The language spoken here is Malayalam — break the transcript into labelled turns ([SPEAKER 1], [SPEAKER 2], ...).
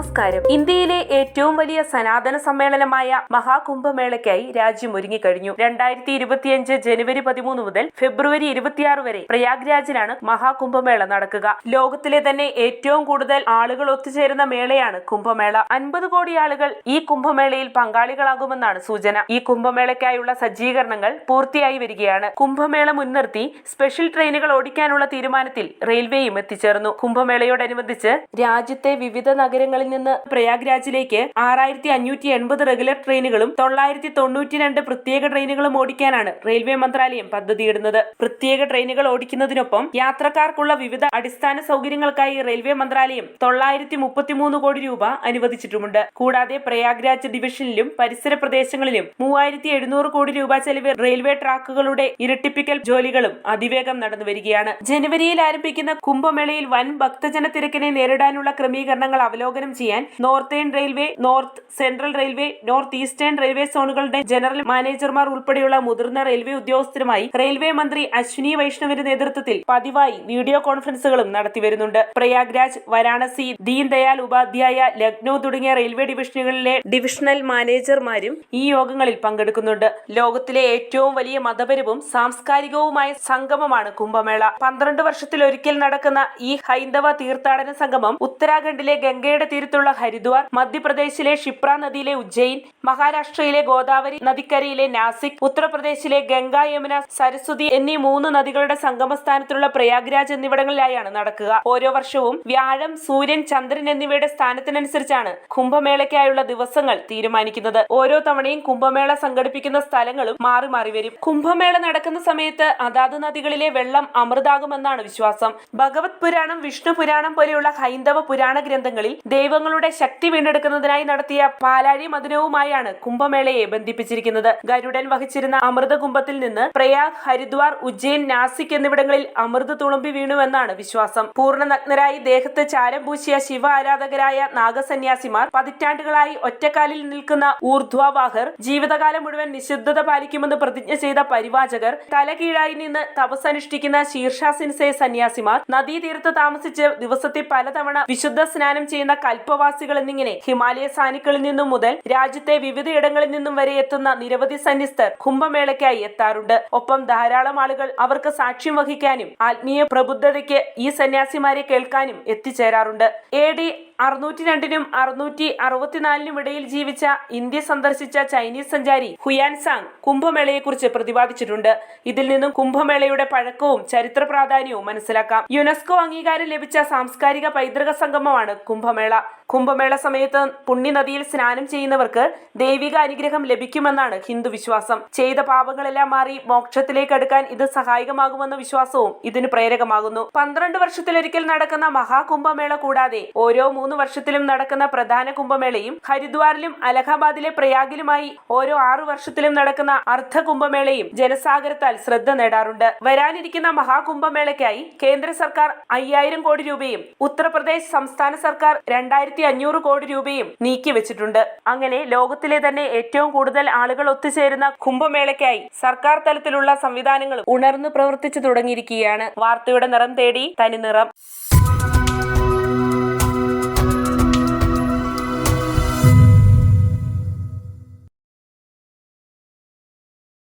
[SPEAKER 1] നമസ്കാരം. ഇന്ത്യയിലെ ഏറ്റവും വലിയ സനാതന സമ്മേളനമായ മഹാകുംഭമേളയ്ക്കായി രാജ്യം ഒരുങ്ങിക്കഴിഞ്ഞു. രണ്ടായിരത്തി ഇരുപത്തിയഞ്ച് ജനുവരി പതിമൂന്ന് മുതൽ ഫെബ്രുവരി ഇരുപത്തിയാറ് വരെ പ്രയാഗ്രാജിലാണ് മഹാകുംഭമേള നടക്കുക. ലോകത്തിലെ തന്നെ ഏറ്റവും കൂടുതൽ ആളുകൾ ഒത്തുചേരുന്ന മേളയാണ് കുംഭമേള. അൻപത് കോടി ആളുകൾ ഈ കുംഭമേളയിൽ പങ്കാളികളാകുമെന്നാണ് സൂചന. ഈ കുംഭമേളയ്ക്കായുള്ള സജ്ജീകരണങ്ങൾ പൂർത്തിയായി വരികയാണ്. കുംഭമേള മുൻനിർത്തി സ്പെഷ്യൽ ട്രെയിനുകൾ ഓടിക്കാനുള്ള തീരുമാനത്തിൽ റെയിൽവേയും എത്തിച്ചേർന്നു. കുംഭമേളയോടനുബന്ധിച്ച് രാജ്യത്തെ വിവിധ നഗരങ്ങളിൽ നിന്ന് പ്രയാഗ്രാജിലേക്ക് ആറായിരത്തി അഞ്ഞൂറ്റി എൺപത് റെഗുലർ ട്രെയിനുകളും തൊള്ളായിരത്തി തൊണ്ണൂറ്റി രണ്ട് പ്രത്യേക ട്രെയിനുകളും ഓടിക്കാനാണ് റെയിൽവേ മന്ത്രാലയം പദ്ധതിയിടുന്നത്. പ്രത്യേക ട്രെയിനുകൾ ഓടിക്കുന്നതിനൊപ്പം യാത്രക്കാർക്കുള്ള വിവിധ അടിസ്ഥാന സൗകര്യങ്ങൾക്കായി റെയിൽവേ മന്ത്രാലയം തൊള്ളായിരത്തി മുപ്പത്തിമൂന്ന് കോടി രൂപ അനുവദിച്ചിട്ടുമുണ്ട്. കൂടാതെ പ്രയാഗ്രാജ് ഡിവിഷനിലും പരിസര പ്രദേശങ്ങളിലും മൂവായിരത്തി എഴുന്നൂറ് കോടി രൂപ ചെലവ് റെയിൽവേ ട്രാക്കുകളുടെ ഇരട്ടിപ്പിക്കൽ ജോലികളും അതിവേഗം നടന്നു വരികയാണ്. ജനുവരിയിൽ ആരംഭിക്കുന്ന കുംഭമേളയിൽ വൻ ഭക്തജന തിരക്കിനെ നേരിടാനുള്ള ക്രമീകരണങ്ങൾ അവലോകനം ചെയ്യാൻ northern railway north central railway north eastern railway സോണുകളുടെ general മാനേജർമാർ ഉൾപ്പെടെയുള്ള മുതിർന്ന റെയിൽവേ ഉദ്യോഗസ്ഥരുമായി റെയിൽവേ മന്ത്രി അശ്വിനി വൈഷ്ണവിന്റെ നേതൃത്വത്തിൽ പതിവായി വീഡിയോ കോൺഫറൻസുകളും നടത്തിവരുന്നുണ്ട്. പ്രയാഗ്രാജ് വാരാണസി ദീൻദയാൽ ഉപാധ്യായ ലക്നൌ തുടങ്ങിയ റെയിൽവേ ഡിവിഷനുകളിലെ ഡിവിഷണൽ മാനേജർമാരും ഈ യോഗങ്ങളിൽ പങ്കെടുക്കുന്നുണ്ട്. ലോകത്തിലെ ഏറ്റവും വലിയ മതപരവും സാംസ്കാരികവുമായ സംഗമമാണ് കുംഭമേള. പന്ത്രണ്ട് വർഷത്തിലൊരിക്കൽ നടക്കുന്ന ഈ ഹൈന്ദവ തീർത്ഥാടന സംഗമം ഉത്തരാഖണ്ഡിലെ ഗംഗയുടെ തീരത്തുള്ള ഹരിദ്വാർ മധ്യപ്രദേശിലെ ക്ഷിപ്ര നദിയിലെ ഉജ്ജയിൻ മഹാരാഷ്ട്രയിലെ ഗോദാവരി നദിക്കരയിലെ നാസിക് ഉത്തർപ്രദേശിലെ ഗംഗ യമുന സരസ്വതി എന്നീ മൂന്ന് നദികളുടെ സംഗമസ്ഥാനത്തുള്ള പ്രയാഗ്രാജ് എന്നിവിടങ്ങളിലായാണ് നടക്കുക. ഓരോ വർഷവും വ്യാഴം സൂര്യൻ ചന്ദ്രൻ എന്നിവയുടെ സ്ഥാനത്തിനനുസരിച്ചാണ് കുംഭമേളയ്ക്കായുള്ള ദിവസങ്ങൾ തീരുമാനിക്കുന്നത്. ഓരോ തവണയും കുംഭമേള സംഘടിപ്പിക്കുന്ന സ്ഥലങ്ങളും മാറി മാറി വരും. കുംഭമേള നടക്കുന്ന സമയത്ത് അതാത് നദികളിലെ വെള്ളം അമൃതാകുമെന്നാണ് വിശ്വാസം. ഭഗവത് പുരാണം വിഷ്ണു പുരാണം പോലെയുള്ള ഹൈന്ദവ പുരാണ ഗ്രന്ഥങ്ങളിൽ ദൈവങ്ങളുടെ ശക്തി വീണ്ടെടുക്കുന്നതിനായി നടത്തിയ പാലാഴി മദനവുമായാണ് കുംഭമേളയെ ബന്ധിപ്പിച്ചിരിക്കുന്നത്. ഗരുഡൻ വഹിച്ചിരുന്ന അമൃത കുംഭത്തിൽ നിന്ന് പ്രയാഗ് ഹരിദ്വാർ ഉജ്ജയിൻ നാസിക് എന്നിവിടങ്ങളിൽ അമൃത് തുളുമ്പി വീണുവെന്നാണ് വിശ്വാസം. പൂർണ നഗ്നരായി ദേഹത്ത് ചാരം പൂശിയ ശിവ ആരാധകരായ നാഗസന്യാസിമാർ പതിറ്റാണ്ടുകളായി ഒറ്റക്കാലിൽ നിൽക്കുന്ന ഊർധ്വാഹർ ജീവിതകാലം മുഴുവൻ നിശബ്ദത പാലിക്കുമെന്ന് പ്രതിജ്ഞ ചെയ്ത പരിവാചകർ തലകീഴായി നിന്ന് തപസ്സനുഷ്ഠിക്കുന്ന ശീർഷാസിൻസെ സന്യാസിമാർ നദീതീരത്ത് താമസിച്ച് ദിവസത്തെ പലതവണ വിശുദ്ധ സ്നാനം ചെയ്യുന്ന കൽപ്പവാസികൾ എന്നിങ്ങനെ ഹിമാലയ സാനുക്കളിൽ നിന്നും മുതൽ രാജ്യത്തെ വിവിധയിടങ്ങളിൽ നിന്നും വരെ എത്തുന്ന നിരവധി സന്യസ്തർ കുംഭമേളയ്ക്കായി എത്താറുണ്ട്. ഒപ്പം ധാരാളം ആളുകൾ അവർക്ക് സാക്ഷ്യം വഹിക്കാനും ആത്മീയ പ്രബുദ്ധതയ്ക്ക് ഈ സന്യാസിമാരെ കേൾക്കാനും എത്തിച്ചേരാറുണ്ട്. എ ഡി അറുന്നൂറ്റി രണ്ടിനും അറുന്നൂറ്റി അറുപത്തിനാലിനും ഇടയിൽ ജീവിച്ച ഇന്ത്യ സന്ദർശിച്ച ചൈനീസ് സഞ്ചാരി ഹുയാൻ സാങ് കുംഭമേളയെക്കുറിച്ച് പ്രതിപാദിച്ചിട്ടുണ്ട്. ഇതിൽ നിന്നും കുംഭമേളയുടെ പഴക്കവും ചരിത്ര പ്രാധാന്യവും മനസ്സിലാക്കാം. യുനെസ്കോ അംഗീകാരം ലഭിച്ച സാംസ്കാരിക പൈതൃക സംഗമമാണ് കുംഭമേള. കുംഭമേള സമയത്ത് പുണ്യനദിയിൽ സ്നാനം ചെയ്യുന്നവർക്ക് ദൈവിക അനുഗ്രഹം ലഭിക്കുമെന്നാണ് ഹിന്ദു വിശ്വാസം. ചെയ്ത പാപങ്ങളെല്ലാം മാറി മോക്ഷത്തിലേക്ക് അടുക്കാൻ ഇത് സഹായകമാകുമെന്ന വിശ്വാസവും ഇതിന് പ്രേരകമാകുന്നു. പന്ത്രണ്ട് വർഷത്തിലൊരിക്കൽ നടക്കുന്ന മഹാകുംഭമേള കൂടാതെ ഓരോ മൂന്ന് വർഷത്തിലും നടക്കുന്ന പ്രധാന കുംഭമേളയും ഹരിദ്വാറിലും അലഹാബാദിലെ പ്രയാഗിലുമായി ഓരോ ആറു വർഷത്തിലും നടക്കുന്ന അർദ്ധ കുംഭമേളയും ജനസാഗരത്താൽ ശ്രദ്ധ നേടാറുണ്ട്. വരാനിരിക്കുന്ന മഹാകുംഭമേളയ്ക്കായി കേന്ദ്ര സർക്കാർ അയ്യായിരം കോടി രൂപയും ഉത്തർപ്രദേശ് സംസ്ഥാന സർക്കാർ രണ്ടായിരത്തി അഞ്ഞൂറ് കോടി രൂപയും നീക്കിവെച്ചിട്ടുണ്ട് അങ്ങനെ ലോകത്തിലെ തന്നെ ഏറ്റവും കൂടുതൽ ആളുകൾ ഒത്തുചേരുന്ന കുംഭമേളയ്ക്കായി സർക്കാർ തലത്തിലുള്ള സംവിധാനങ്ങൾ ഉണർന്നു പ്രവർത്തിച്ചു തുടങ്ങിയിരിക്കുകയാണ്. വാർത്തയുടെ നിറം തേടി തനി നിറം.